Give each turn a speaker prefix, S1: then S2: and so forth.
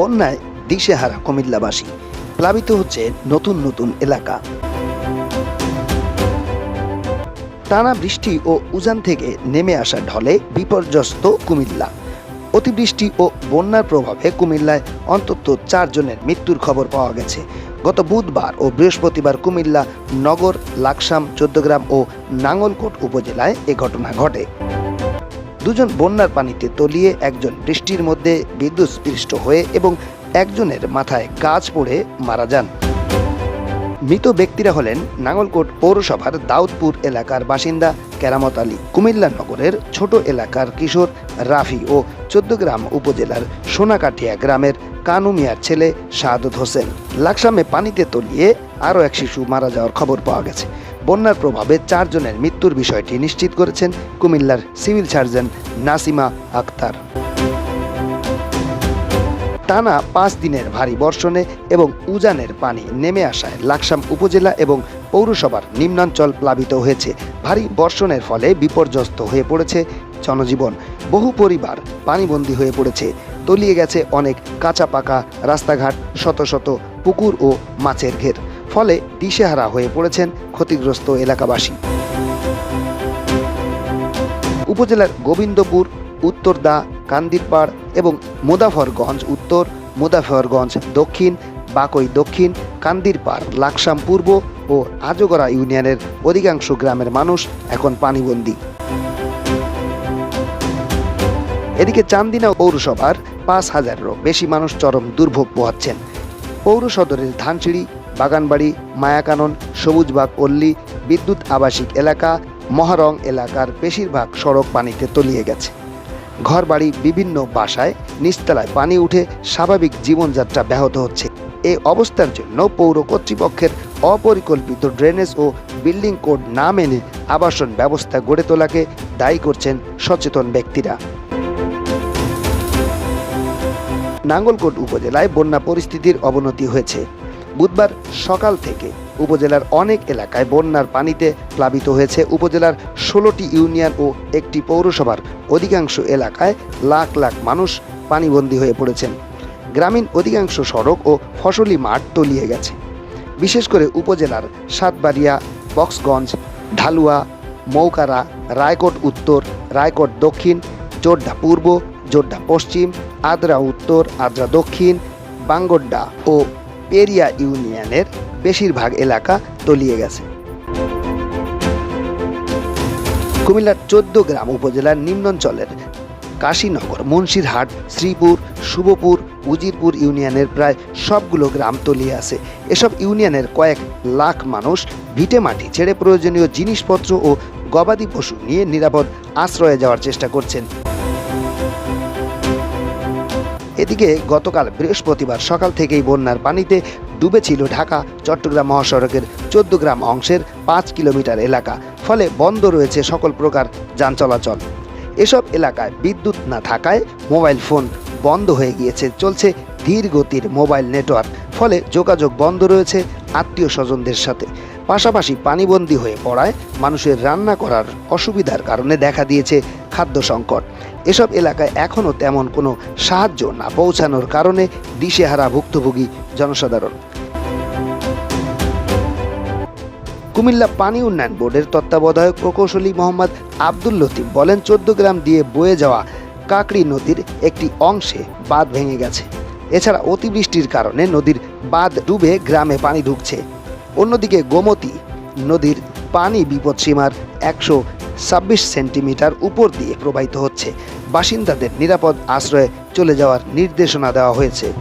S1: বন্যায় দিশেহারা কুমিল্লাবাসী। প্লাবিত হচ্ছে নতুন নতুন এলাকা। টানা বৃষ্টি ও উজান থেকে নেমে আসা ঢলে বিপর্যস্ত কুমিল্লা। অতিবৃষ্টি ও বন্যার প্রভাবে কুমিল্লায় অন্তত চারজনের মৃত্যুর খবর পাওয়া গেছে। গত বুধবার ও বৃহস্পতিবার কুমিল্লা, নগর, লাকসাম, চোদ্দগ্রাম ও নাঙ্গলকোট উপজেলায় এ ঘটনা ঘটে। দুজন বন্যার পানিতে তলিয়ে একজন বৃষ্টির মধ্যে বিদ্যুৎস্পৃষ্ট হয়ে এবং একজনের মাথায় গাছ পড়ে মারা যান। মৃত ব্যক্তিরা হলেন নাঙ্গলকোট পৌরসভার দাউদপুর এলাকার বাসিন্দা কেরামত আলী। কুমিল্লা নগরের ছোট এলাকার কিশোর রাফি ও চোদ্দগ্রাম উপজেলার সোনাকাঠিয়া গ্রামের কানু মিয়ার ছেলে শাহাদত হোসেন। লাকসামে পানিতে তলিয়ে আরও এক শিশু মারা যাওয়ার খবর পাওয়া গেছে। বন্যার প্রভাবে চারজনের মৃত্যুর বিষয়টি নিশ্চিত করেছেন কুমিল্লার সিভিল সার্জন নাসিমা আক্তার। টানা পাঁচ দিনের ভারী বর্ষণে এবং উজানের পানি নেমে আসায় লাকসাম উপজেলা এবং পৌরসভার নিম্নাঞ্চল প্লাবিত হয়েছে। ভারী বর্ষণের ফলে বিপর্যস্ত হয়ে পড়েছে জনজীবন। বহু পরিবার পানিবন্দী হয়ে পড়েছে। তলিয়ে গেছে অনেক কাঁচা পাকা রাস্তাঘাট, শত শত পুকুর ও মাছের ঘের। ফলে দিশেহারা হয়ে পড়েছেন ক্ষতিগ্রস্ত এলাকাবাসী। উপজেলার গোবিন্দপুর, উত্তরদা, কান্দিরপাড় এবং মুদাফরগঞ্জ উত্তর, মুদাফরগঞ্জ দক্ষিণ, বাকই দক্ষিণ, কান্দিরপাড়, লাকসাম পূর্ব ও আজগড়া ইউনিয়নের অধিকাংশ গ্রামের মানুষ এখন পানিবন্দী। এদিকে চান্দিনা পৌরসভার পাঁচ হাজারেরও বেশি মানুষ চরম দুর্ভোগ পোহাচ্ছেন। পৌর সদরের ধানচিড়ি বাগানবাড়ি, মায়াকানন, সবুজবাগ পল্লী বিদ্যুৎ আবাসিক এলাকা, মহারং এলাকার বেশিরভাগ সড়ক পানিতে তলিয়ে গেছে। ঘরবাড়ি বিভিন্ন বাসায় নিচতলায় পানি উঠে স্বাভাবিক জীবনযাত্রা ব্যাহত হচ্ছে। এই অবস্থার জন্য পৌর কর্তৃপক্ষের অপরিকল্পিত ড্রেনেজ ও বিল্ডিং কোড না মেনে আবাসন ব্যবস্থা গড়ে তোলাকে দায়ী করছেন সচেতন ব্যক্তিরা। নাঙ্গলকোট উপজেলায় বন্যা পরিস্থিতির অবনতি হয়েছে। বুধবার সকাল থেকে উপজেলার অনেক এলাকায় বন্যার পানিতে প্লাবিত হয়েছে। উপজেলার ষোলোটি ইউনিয়ন ও একটি পৌরসভার অধিকাংশ এলাকায় লাখ লাখ মানুষ পানিবন্দী হয়ে পড়েছেন। গ্রামীণ অধিকাংশ সড়ক ও ফসলি মাঠ তলিয়ে গেছে। বিশেষ করে উপজেলার সাতবাড়িয়া, বক্সগঞ্জ, ঢালুয়া, মৌকারা, রায়কোট উত্তর, রায়কোট দক্ষিণ জোড্ডা পূর্ব জোড্ডা পশ্চিম, আদ্রা উত্তর, আদ্রা দক্ষিণ, বাঙ্গড্ডা ও পেরিয়া ইউনিয়নের বেশিরভাগ এলাকা তলিয়ে গেছে। কুমিল্লার চোদ্দ গ্রাম উপজেলার নিম্নাঞ্চলের কাশীনগর, মুন্সিরহাট, শ্রীপুর, শুভপুর, উজিরপুর ইউনিয়নের প্রায় সবগুলো গ্রাম তলিয়ে আছে। এসব ইউনিয়নের কয়েক লাখ মানুষ ভিটে মাটি ছেড়ে প্রয়োজনীয় জিনিসপত্র ও গবাদি পশু নিয়ে নিরাপদ আশ্রয়ে যাওয়ার চেষ্টা করছেন। এদিকে গতকাল বৃহস্পতিবার সকাল থেকেই বন্যার পানিতে ডুবেছিল ঢাকা, চট্টগ্রাম মহাসড়কের চোদ্দ গ্রাম অংশের পাঁচ কিলোমিটার এলাকা। ফলে বন্ধ রয়েছে সকল প্রকার যান চলাচল। এসব এলাকায় বিদ্যুৎ না থাকায় মোবাইল ফোন বন্ধ হয়ে গিয়েছে, চলছে ধীর গতির মোবাইল নেটওয়ার্ক। ফলে যোগাযোগ বন্ধ রয়েছে আত্মীয় স্বজনদের সাথে। পাশাপাশি পানিবন্দী হয়ে পড়ায় মানুষের রান্না করার অসুবিধার কারণে দেখা দিয়েছে খাদ্য সংকট। এসব এলাকায় এখনও তেমন কোনো সাহায্য না পৌঁছানোর কারণে দিশেহারা ভুক্তভোগী জনসাধারণ। কুমিল্লা পানি উন্নয়ন বোর্ডের তত্ত্বাবধায়ক প্রকৌশলী মোহাম্মদ আব্দুল লতিফ বলেন, চোদ্দ গ্রাম দিয়ে বয়ে যাওয়া কাকড়ি নদীর একটি অংশে বাঁধ ভেঙে গেছে। এছাড়া অতিবৃষ্টির কারণে নদীর বাঁধ ডুবে গ্রামে পানি ঢুকছে। অন্যদিকে গোমতী নদীর পানি বিপদসীমার একশো ছাব্বিশ সেন্টিমিটার উপর দিয়ে প্রবাহিত হচ্ছে। বাসিন্দাদের নিরাপদ আশ্রয়ে চলে যাওয়ার নির্দেশনা দেওয়া হয়েছে।